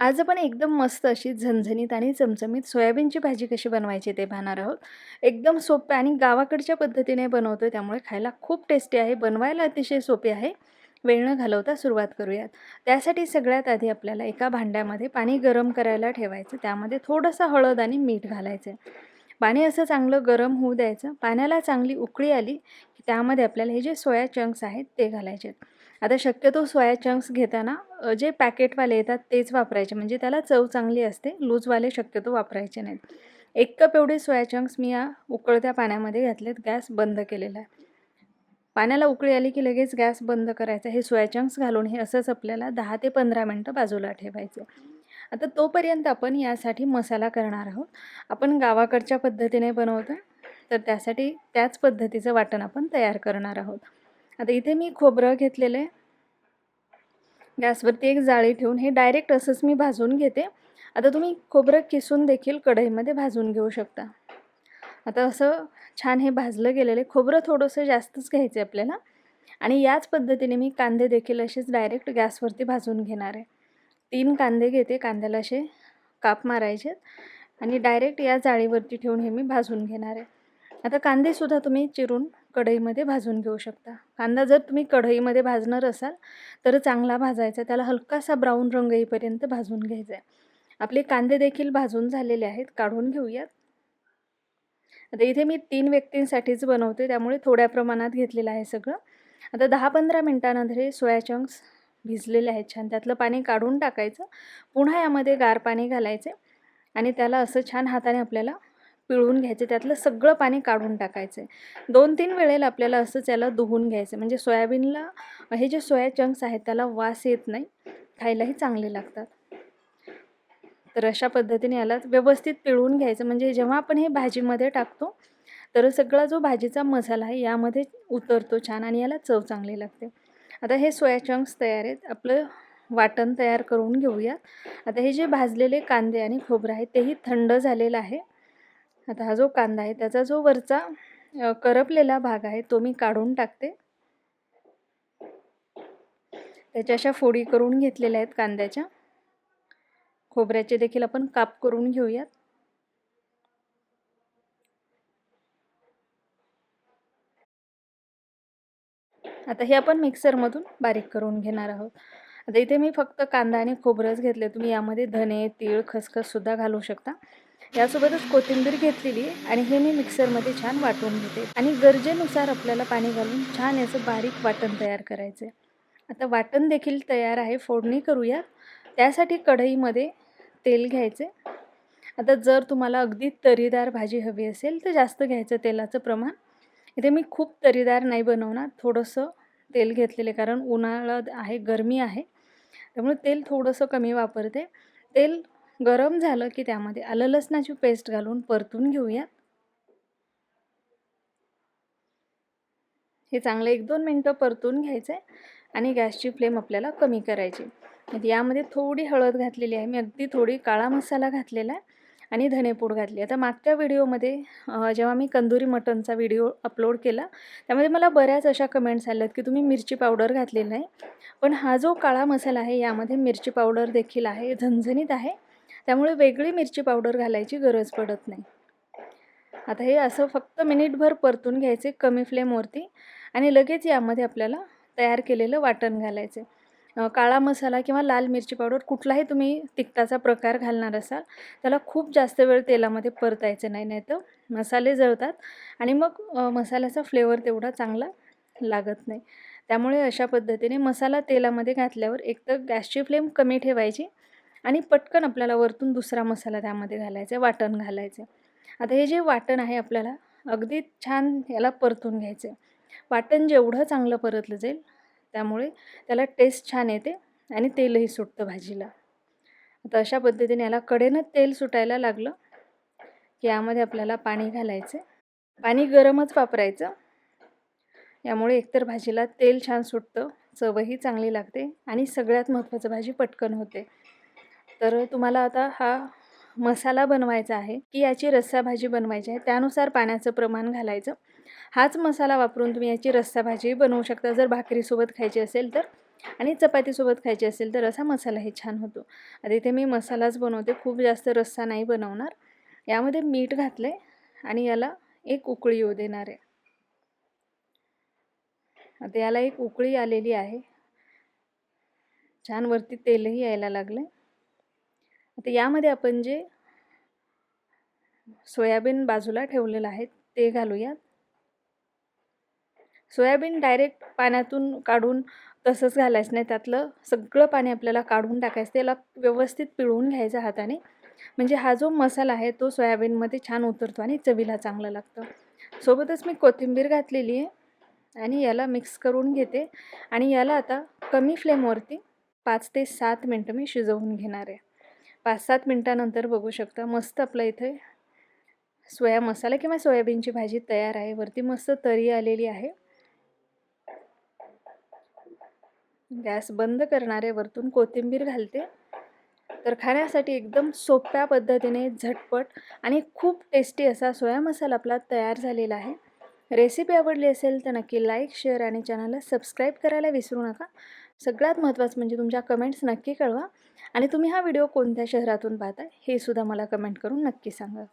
आज आपण एकदम मस्त अशी झणझणीत आणि चमचमीत सोयाबीनची भाजी कशी बनवायची ते पाहणार आहोत. एकदम सोपे आणि गावाकडच्या पद्धतीने बनवतो त्यामुळे खायला खूप टेस्टी आहे बनवायला अतिशय सोपे आहे. वेळ न घालवता सुरुवात करूयात. त्यासाठी सगळ्यात आधी आपल्याला एका भांड्यामध्ये पाणी गरम करायला ठेवायचं त्यामध्ये थोडंसं हळद आणि मीठ घालायचं. पाणी असं चांगलं गरम होऊ द्यायचं. पाण्याला चांगली उकळी आली की त्यामध्ये आपल्याला हे जे सोया चंक्स आहेत ते घालायचे आहेत आता शक्यतो सोया चंक्स घेताना जे पॅकेटवाले येतात तेच वापरायचे. म्हणजे त्याला चव चांगली असते लूजवाले शक्यतो वापरायचे नाहीत. एक कप एवढे सोया चंक्स मी या उकळत्या पाण्यामध्ये घातलेत गॅस बंद केलेला आहे. पाण्याला उकळी आली की लगेच गॅस बंद करायचा. हे सोया चंक्स घालून हे असंच आपल्याला दहा ते पंधरा मिनटं बाजूला ठेवायचं आता तोपर्यंत आपण यासाठी मसाला करणार आहोत. आपण गावाकडच्या पद्धतीने बनवतो तर त्यासाठी त्याच पद्धतीचं वाटण आपण तयार करणार आहोत. आता इथे मी खोबरं घेतलेलं आहे. गॅसवरती एक जाळी ठेवून हे डायरेक्ट असंच मी भाजून घेते. आता तुम्ही खोबरं किसून देखील कढईमध्ये भाजून घेऊ शकता. आता असं छान हे भाजलं गेलेलं आहे. खोबरं थोडंसं जास्तच घ्यायचं आहे आपल्याला. आणि याच पद्धतीने मी कांदे देखील असेच डायरेक्ट गॅसवरती भाजून घेणार आहे. तीन कांदे घेते. कांद्याला असे काप मारायचे आणि डायरेक्ट या जाळीवरती ठेवून हे मी भाजून घेणार आहे. आता कांदेसुद्धा तुम्ही चिरून कढईमध्ये भाजून घेऊ शकता. कांदा जर तुम्ही कढईमध्ये भाजणार असाल तर चांगला भाजायचा त्याला हलकासा ब्राऊन रंग येईपर्यंत भाजून घ्यायचा आहे आपले कांदे देखील भाजून झालेले आहेत. काढून घेऊयात. आता इथे मी तीन व्यक्तींसाठीच बनवते. त्यामुळे थोड्या प्रमाणात घेतलेलं आहे सगळं. आता दहा पंधरा मिनटानंतर हे सोया चंक्स भिजलेले आहेत छान. त्यातलं पाणी काढून टाकायचं. पुन्हा यामध्ये गार पाणी घालायचे आणि त्याला असं छान हाताने आपल्याला पिळून घ्यायचे त्यातलं सगळं पाणी काढून टाकायचं. आहे दोन तीन वेळेला आपल्याला असंच याला धुवून घ्यायचं. म्हणजे सोयाबीनला हे जे सोया चंक्स आहेत त्याला वास येत नाही. खायलाही चांगले लागतात. तर अशा पद्धतीने याला व्यवस्थित पिळून घ्यायचं. म्हणजे जेव्हा आपण हे भाजीमध्ये टाकतो तर सगळा जो भाजीचा मसाला आहे यामध्ये उतरतो छान आणि याला चव चांगली लागते. आता हे सोया चंक्स तयार आहेत. आपलं वाटण तयार करून घेऊयात आता हे जे भाजलेले कांदे आणि खोबरं आहे तेही थंड झालेलं आहे. आता हा जो कांदा आहे त्याचा जो वरचा करपलेला भाग आहे तो मी काढून टाकते. त्याच्या अशा फोडी करून घेतलेल्या आहेत कांद्याच्या. खोबऱ्याचे देखील आपण काप करून घेऊयात. आता हे आपण मिक्सरमधून बारीक करून घेणार आहोत. आता इथे मी फक्त कांदा आणि खोबरंच घेतले. तुम्ही यामध्ये धने तीळ खसखससुद्धा घालू शकता. यासोबतच कोथिंबीर घेतलेली आणि हे मी मिक्सरमध्ये छान वाटून घेते. आणि गरजेनुसार आपल्याला पाणी घालून छान याचं बारीक वाटण तयार करायचं आहे आता वाटण देखील तयार आहे फोडणी करूया. त्यासाठी कढईमध्ये तेल घ्यायचे आता जर तुम्हाला अगदी तरीदार भाजी हवी असेल तर जास्त घ्यायचं तेलाचं प्रमाण. इथे मी खूप तरीदार नाही बनवणार थोडंसं तेल घेतलेले कारण उन्हाळा आहे गरमी आहे. त्यामुळे तेल थोडंसं कमी वापरते. तेल गरम झालं की त्यामध्ये आलं लसणाची पेस्ट घालून परतून घेऊया हे चांगलं एक दोन मिनटं परतून घ्यायचं आहे आणि गॅसची फ्लेम आपल्याला कमी करायची यामध्ये थोडी हळद घातलेली आहे. मी अगदी थोडी काळा मसाला घातलेला आहे आणि धनेपूड घातली आता मागच्या व्हिडिओमध्ये जेव्हा मी कंदुरी मटनचा व्हिडिओ अपलोड केला त्यामध्ये मला बऱ्याच अशा कमेंट्स आल्यात की तुम्ही मिरची पावडर घातलेली नाही पण हा जो काळा मसाला आहे यामध्ये मिरची पावडर देखील आहे झणझणीत आहे. त्यामुळे वेगळी मिरची पावडर घालायची गरज पडत नाही. आता हे असं फक्त मिनिटभर परतून घ्यायचे कमी फ्लेमवरती आणि लगेच यामध्ये आपल्याला तयार केलेलं वाटण घालायचे. काळा मसाला किंवा लाल मिरची पावडर कुठलाही तुम्ही तिखटाचा प्रकार घालणार असाल त्याला खूप जास्त वेळ तेलामध्ये परतायचं नाही नाही तर मसाले जळतात आणि मग मसाल्याचा फ्लेवर तेवढा चांगला लागत नाही. त्यामुळे अशा पद्धतीने मसाला तेलामध्ये घातल्यावर एक तर गॅसची फ्लेम कमी ठेवायची आणि पटकन आपल्याला वरतून दुसरा मसाला त्यामध्ये घालायचा आहे वाटण घालायचं. आहे आता हे जे वाटण आहे आपल्याला अगदी छान याला परतून घ्यायचं आहे वाटण जेवढं चांगलं परतलं जाईल त्यामुळे त्याला टेस्ट छान येते आणि तेलही सुटतं भाजीला. आता अशा पद्धतीने याला कडेनं तेल सुटायला लागलं की यामध्ये आपल्याला पाणी घालायचं पाणी गरमच वापरायचं. यामुळे एकतर भाजीला तेल छान सुटतं चवही चांगली लागते आणि सगळ्यात महत्त्वाचं भाजी पटकन होते. तर तुम्हाला आता हा मसाला बनवायचा आहे की याची रस्सा भाजी बनवायची आहे त्यानुसार पाण्याचं प्रमाण घालायचं. हाच मसाला वापरून तुम्ही याची रस्सा भाजी बनवू शकता जर भाकरीसोबत खायची असेल तर आणि चपातीसोबत खायची असेल तर असा मसालाही छान होतो. आता इथे मी मसालाच बनवते खूप जास्त रस्सा नाही बनवणार. यामध्ये मीठ घातलं आहे आणि याला एक उकळी येऊ देणार आहे. आता याला एक उकळी आलेली आहे. छान वरती तेलही यायला लागलं तर यामध्ये आपण जे सोयाबीन बाजूला ठेवलेलं आहे ते घालूयात. सोयाबीन डायरेक्ट पाण्यातून काढून तसंच घालायचं नाही त्यातलं सगळं पाणी आपल्याला काढून टाकायचं त्याला व्यवस्थित पिळून घ्यायचा हाताने. म्हणजे हा जो मसाला आहे तो सोयाबीनमध्ये छान उतरतो आणि चवीला चांगलं लागतं. सोबतच मी कोथिंबीर घातलेली आहे आणि याला मिक्स करून घेते. आणि याला आता कमी फ्लेमवरती पाच ते सात मिनटं मी शिजवून घेणार आहे. पाच सात मिनटानंतर बघू शकता. मस्त आपलं इथे सोया मसाला किंवा सोयाबीनची भाजी तयार आहे. वरती मस्त तरी आलेली आहे. गॅस बंद करणारे वरतून कोथिंबीर घालते. तर खाण्यासाठी एकदम सोप्या पद्धतीने झटपट आणि खूप टेस्टी असा सोया मसाला आपला तयार झालेला आहे. रेसिपी आवडली असेल तर नक्की लाईक शेअर आणि चॅनलला सबस्क्राईब करायला विसरू नका. सगळ्यात महत्त्वाचं म्हणजे तुमच्या कमेंट्स नक्की कळवा. आणि तुम्ही हा व्हिडिओ कोणत्या शहरातून पाहता हे सुद्धा मला कमेंट करून नक्की सांगा.